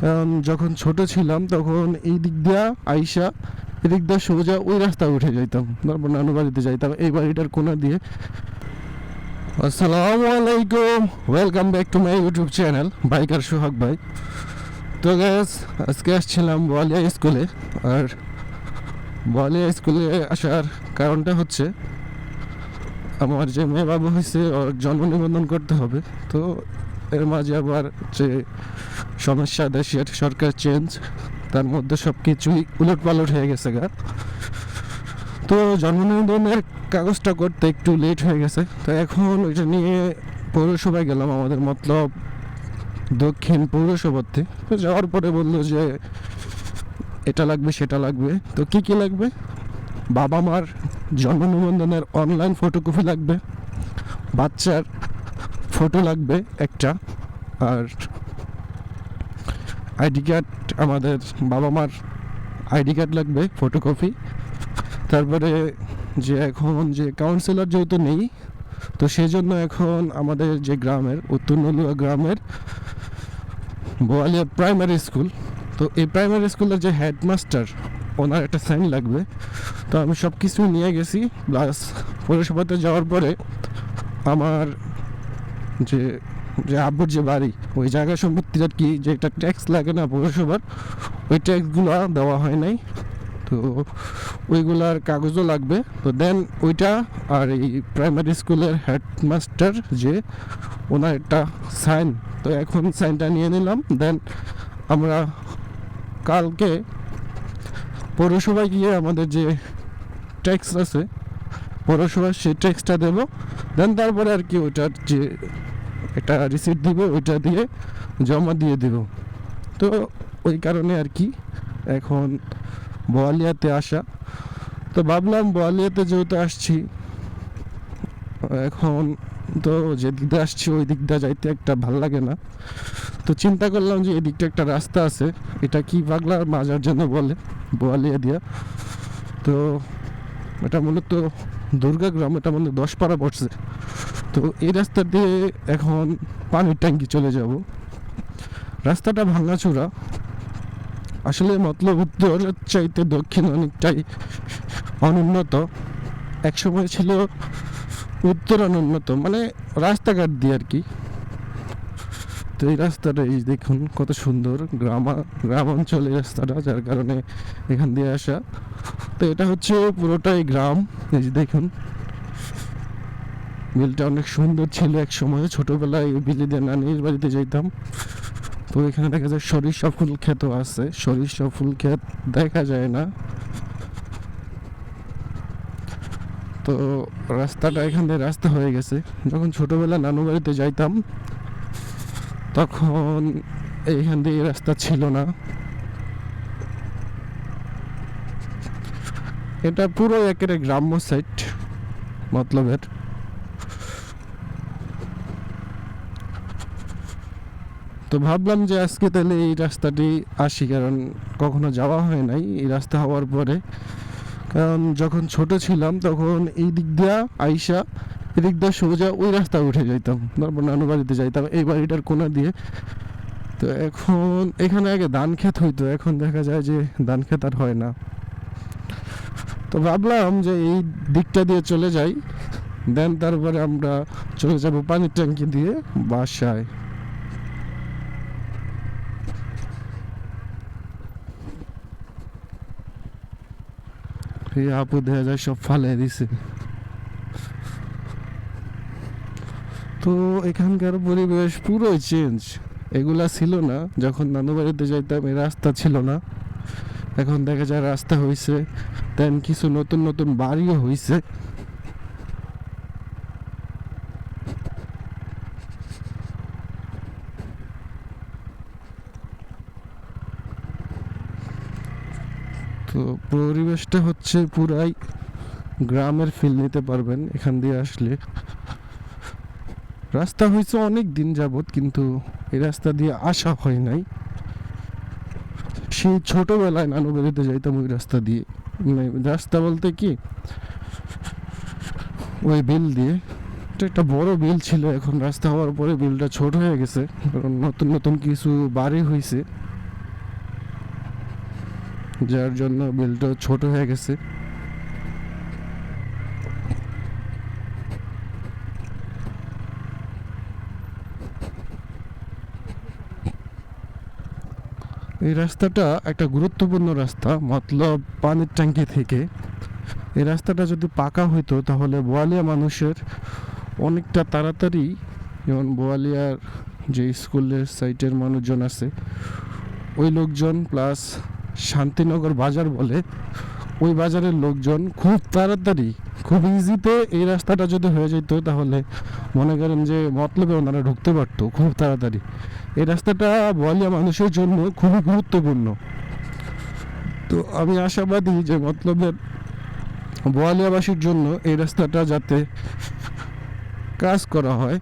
কারণ যখন ছোট ছিলাম তখন এই দিক দিয়া আইসা এদিক দিয়ে সোজা ওই রাস্তা উঠে যাইতাম। তারপর নানু বাড়িতে যাইতাম। এই বাড়িটার কোনা দিয়ে। আসসালামু আলাইকুম। Welcome back to my YouTube channel biker Sohag ভাই তো গ্যাস আজকে আসছিলাম বলিয়া স্কুলে আর বলিয়া স্কুলে আসার কারণটা হচ্ছে, আমার যে মেয়ে বাবু হয়েছে ওর জন্ম নিবন্ধন করতে হবে। তো এর মাঝে আবার যে সমস্যা দেশের সরকার চেঞ্জ তার মধ্যে সব কিছুই উলট পালট হয়ে গেছে গা। তো জন্ম নিবন্ধনের কাগজটা করতে একটু লেট হয়ে গেছে। তো এখন ওইটা নিয়ে পৌরসভায় গেলাম আমাদের মতলব দক্ষিণ পৌরসভাতে। তো যাওয়ার পরে বলল যে, এটা লাগবে, সেটা লাগবে। তো কি কি লাগবে? বাবা মার জন্ম নিবন্ধনের অনলাইন ফটোকপি লাগবে, বাচ্চার ফটো লাগবে একটা, আর আইডি কার্ড আমাদের বাবা মার আইডি কার্ড লাগবে ফটোকপি তারপরে যে এখন যে কাউন্সিলর যেহেতু নেই, তো সেই জন্য এখন আমাদের যে গ্রামের, উত্তর নলুয়া গ্রামের বোয়ালিয়া প্রাইমারি স্কুল তো এই প্রাইমারি স্কুলের যে হেডমাস্টার ওনার একটা সাইন লাগবে। তো আমি সব কিছু নিয়ে গেছি প্লাস পৌরসভাতে যাওয়ার পরে আমার যে যে আব্বুর যে বাড়ি, ওই জায়গা সম্পত্তির আর কি, যে একটা ট্যাক্স লাগে না পৌরসভার, ওই ট্যাক্সগুলো দেওয়া হয় নাই। তো ওইগুলার কাগজও লাগবে। তো দেন ওইটা আর এই প্রাইমারি স্কুলের হেডমাস্টার যে, ওনার একটা সাইন তো এখন সাইনটা নিয়ে নিলাম। দেন আমরা কালকে পৌরসভায় গিয়ে আমাদের যে ট্যাক্স আছে, পৌরসভার সেই ট্যাক্সটা দেবো। দেন তারপরে আর কি ওইটার যে একটা রিসিপ্ট দিব, ওইটা দিয়ে জমা দিয়ে দেব। তো ওই কারণে আর কি এখন বোয়ালিয়াতে আসা। তো ভাবলাম বোয়ালিয়াতে যেহেতু আসছি, এখন তো যে দিকটা আসছি ওই দিকটা যাইতে একটা ভালো লাগে না। তো চিন্তা করলাম যে এদিকটা একটা রাস্তা আছে, এটা কি পাগলার মাজার জন্য বলে, বোয়ালিয়া দিয়া। তো এটা মূলত দুর্গা গ্রাম, এটা মনে হয় দশ পাড়া পড়ছে তো এই রাস্তা দিয়ে এখন পানির ট্যাঙ্কি চলে যাব। রাস্তাটা ভাঙাচোরা। আসলে মতলব উত্তর চাইতে দক্ষিণ অনেকটাই অনুন্নত। একসময় ছিল উত্তর অনুন্নত মানে রাস্তাঘাট দিয়ে আর কি। তো এই রাস্তাটা, এই দেখুন কত সুন্দর গ্রাম গ্রাম অঞ্চলের রাস্তাটা, যার কারণে এখান দিয়ে আসা। তো এটা হচ্ছে পুরোটাই গ্রাম। এই যে দেখুন। বিলটা অনেক সুন্দর ছিল এক সময়। ছোটবেলায় বিলি দিয়ে নানির বাড়িতে যেতাম তো এখানে দেখা যায় সরিষা ফুল ক্ষেতও আছে। সরিষা ফুল ক্ষেত দেখা যায় না। তো রাস্তাটা এখান দিয়ে রাস্তা হয়ে গেছে। যখন ছোটবেলা নানু বাড়িতে যাইতাম, তখন এইখান দিয়ে রাস্তা ছিল না। এটা পুরো একের গ্রাম্য সাইট মতলবের। তো ভাবলাম যে আজকে তাহলে এই রাস্তাটি আসি, কারণ কখনো যাওয়া হয় নাই এই রাস্তা হওয়ার পরে। কারণ যখন ছোট ছিলাম, তখন এই দিক দিয়া আইসা এদিক দিয়ে সোজা ওই রাস্তা উঠে যাইতাম। তারপর নানু বাড়িতে যাইতাম, এই বাড়িটার কোনা দিয়ে। তো এখন, এখানে আগে ধান ক্ষেত হইতো, এখন দেখা যায় যে ধান ক্ষেত আর হয় না। তো ভাবলাম যে এই দিকটা দিয়ে চলে যাই। দেন তারপরে আমরা চলে যাব পানির ট্যাঙ্কি দিয়ে বাসায়। আপু দেখা যায় সব ফালে দিছে। তো এখানকার পরিবেশ পুরোই চেঞ্জ এগুলা ছিল না। যখন নানু বাড়িতে যাইতাম, এই রাস্তা ছিল না। এখন দেখা যায় রাস্তা হয়েছে দেন কিছু নতুন নতুন বাড়িও হয়েছে তো পরিবেশটা হচ্ছে পুরাই গ্রামের ফিল নিতে পারবেন এখান দিয়ে আসলে। রাস্তা হয়েছে অনেক দিন যাবত কিন্তু এই রাস্তা দিয়ে আসা হয় নাই। সেই ছোটবেলায় নানু বাড়িতে যাইতাম ওই রাস্তা দিয়ে। মানে রাস্তা বলতে কি, ওই বিল দিয়ে। একটা বড় বিল ছিল, এখন রাস্তা হওয়ার পরে বিলটা ছোট হয়ে গেছে, কারণ নতুন নতুন কিছু বাড়ি হয়েছে যার জন্য বিলটা ছোট হয়ে গেছে। এই রাস্তাটা একটা গুরুত্বপূর্ণ রাস্তা, মতলব পানির ট্যাঙ্কি থেকে। এই রাস্তাটা যদি পাকা হইতো, তাহলে বোয়ালিয়া মানুষের অনেকটা তাড়াতাড়ি, যেমন বোয়ালিয়ার যে স্কুলের সাইটের মানুষজন আছে, ওই লোকজন প্লাস শান্তিনগর বাজার বলে, ওই বাজারের লোকজন খুব তাড়াতাড়ি খুব ইজিতে এই রাস্তাটা যদি হয়ে যেত, তাহলে মনে করেন যে মতলবে ওনারা ঢুকতে পারতো খুব তাড়াতাড়ি। এই রাস্তাটা বোয়ালিয়া মানুষের জন্য খুবই গুরুত্বপূর্ণ। তো আমি আশাবাদী যে মতলবের বোয়ালিয়াবাসীর জন্য এই রাস্তাটা যাতে কাজ করা হয়।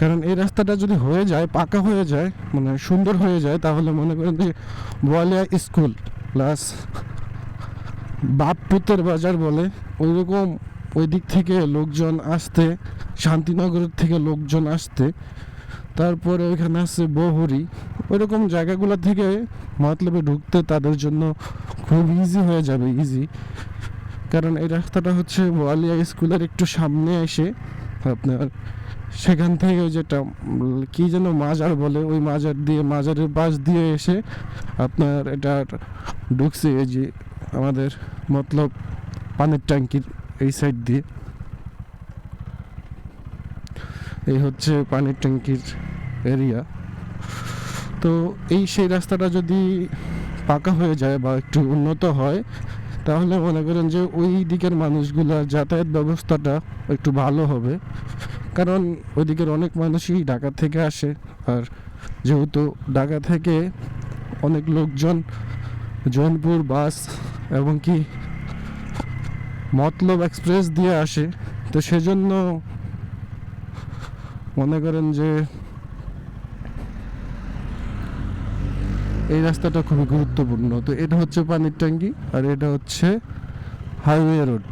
কারণ এই রাস্তাটা যদি হয়ে যায়, পাকা হয়ে যায় মানে সুন্দর হয়ে যায়, তাহলে মনে করেন যে বোয়ালিয়া স্কুল প্লাস বাপপুতের বাজার বলে। ওইরকম ওই দিক থেকে লোকজন আসতে শান্তিনগরের থেকে লোকজন আসতে। তারপরে ওইখানে আছে বহুরি। ওইরকম জায়গাগুলো থেকে মতলবে ঢুকতে তাদের জন্য খুব ইজি হয়ে যাবে ইজি কারণ এই রাস্তাটা হচ্ছে বোয়ালিয়া স্কুলের একটু সামনে এসে আপনার সেখান থেকে ওই যেটা, কি যেন মাজার বলে, ওই মাজার দিয়ে, মাজারের পাশ দিয়ে এসে আপনার এটা ঢুকছে, এই যে আমাদের মতলব পানির ট্যাঙ্কির এই সাইড দিয়ে। এই হচ্ছে পানির ট্যাঙ্কির এরিয়া তো এই সেই রাস্তাটা যদি পাকা হয়ে যায় বা একটু উন্নত হয়, তাহলে মনে করেন যে ওই দিকের মানুষগুলার যাতায়াত ব্যবস্থাটা একটু ভালো হবে। কারণ ওই দিকের অনেক মানুষই ঢাকা থেকে আসে। আর যেহেতু ঢাকা থেকে অনেক লোকজন জৌনপুর বাস এবং কি মতলব এক্সপ্রেস দিয়ে আসে। তো সেজন্য মনে করেন যে এই রাস্তাটা খুবই গুরুত্বপূর্ণ। তো এটা হচ্ছে পানির ট্যাঙ্কি আর এটা হচ্ছে হাইওয়ে রোড